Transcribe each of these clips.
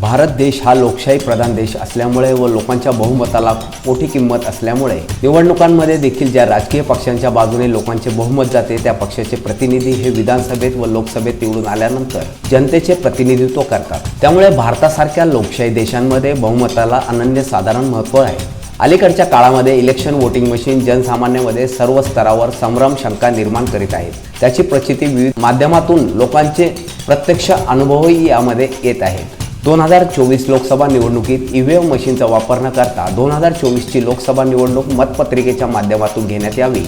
भारत देश हा लोकशाही प्रधान देश असल्यामुळे व लोकांच्या बहुमताला मोठी किंमत असल्यामुळे निवडणुकांमध्ये देखील ज्या राजकीय पक्षांच्या बाजूने लोकांचे बहुमत जाते त्या पक्षाचे प्रतिनिधी हे विधानसभेत व लोकसभेत निवडून आल्यानंतर जनतेचे प्रतिनिधित्व करतात. त्यामुळे भारतासारख्या लोकशाही देशांमध्ये बहुमताला अनन्य साधारण महत्त्व आहे. अलीकडच्या काळामध्ये इलेक्शन वोटिंग मशीन जनसामान्यामध्ये सर्व स्तरावर संभ्रम शंका निर्माण करीत आहेत. त्याची प्रचिती विविध माध्यमातून लोकांचे प्रत्यक्ष अनुभवही यामध्ये येत आहेत. दोन हजार चोवीस लोकसभा निवडणुकीत ईव्हीएम मशीनचा वापर न करता दोन हजार चोवीसची लोकसभा निवडणूक मतपत्रिकेच्या माध्यमातून घेण्यात यावी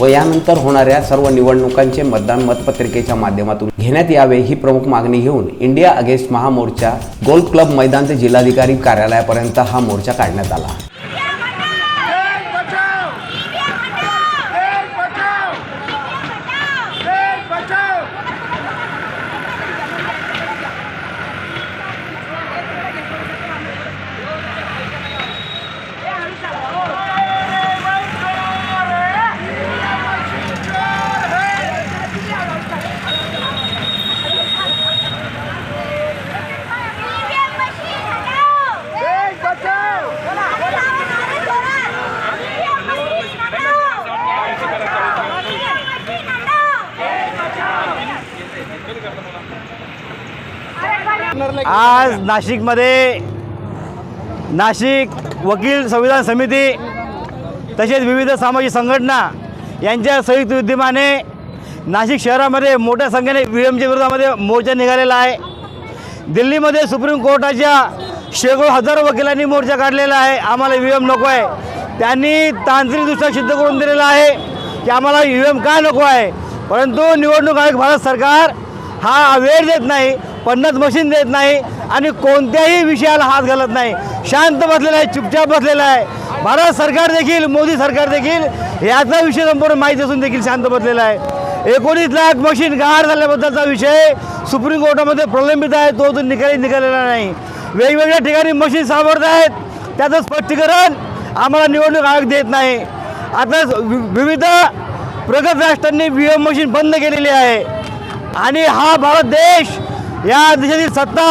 व यानंतर होणाऱ्या सर्व निवडणुकांचे मतदान मतपत्रिकेच्या माध्यमातून घेण्यात यावे ही प्रमुख मागणी घेऊन इंडिया अगेन्स्ट महामोर्चा गोल्फ क्लब मैदान ते जिल्हाधिकारी कार्यालयापर्यंत हा मोर्चा काढण्यात आला. आज नाशिकमध्ये नाशिक वकील संविधान समिती तसेच विविध सामाजिक संघटना यांच्या संयुक्त विद्यमाने नाशिक शहरामध्ये मोठ्या संख्येने व्ही एमच्या विरोधामध्ये मोर्चा निघालेला आहे. दिल्लीमध्ये सुप्रीम कोर्टाच्या शेकडो हजारो वकिलांनी मोर्चा काढलेला आहे. आम्हाला व्ही एम नको आहे. त्यांनी तांत्रिकदृष्ट्या सिद्ध करून दिलेला आहे की आम्हाला व्ही एम का नको आहे? परंतु निवडणूक आयोग भारत सरकार हा वेळ देत नाही. पन्नास मशीन देत नाही आणि कोणत्याही विषयाला हात घालत नाही. शांत बसलेला आहे चुपचाप बसलेला आहे. भारत सरकार देखील मोदी सरकार देखील याचा विषय संपूर्ण माहिती असून देखील शांत बसलेला आहे. एकोणीस लाख मशीन गहाळ झाल्याबद्दलचा विषय सुप्रीम कोर्टामध्ये प्रलंबित आहे तो अजून निकाली निघालेला नाही. वेगवेगळ्या ठिकाणी मशीन सापडत आहेत. त्याचं स्पष्टीकरण आम्हाला निवडणूक आयोग देत नाही. आता वि- विविध प्रगत राष्ट्रांनी व्ही एम मशीन बंद केलेली आहे. आणि हा भारत देश या देशातील सत्ता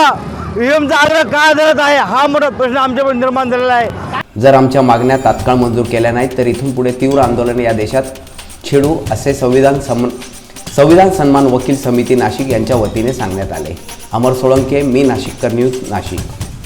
व्हीएमचा आग्रह का धरत आहे? हा मोठा प्रश्न आमच्याकडे निर्माण झालेला आहे. जर आमच्या मागण्या तात्काळ मंजूर केल्या नाहीत तर इथून पुढे तीव्र आंदोलन या देशात छेडू असे संविधान सम संविधान सन्मान वकील समिती नाशिक यांच्या वतीने सांगण्यात आले. अमर सोळंके मी नाशिककर न्यूज नाशिक.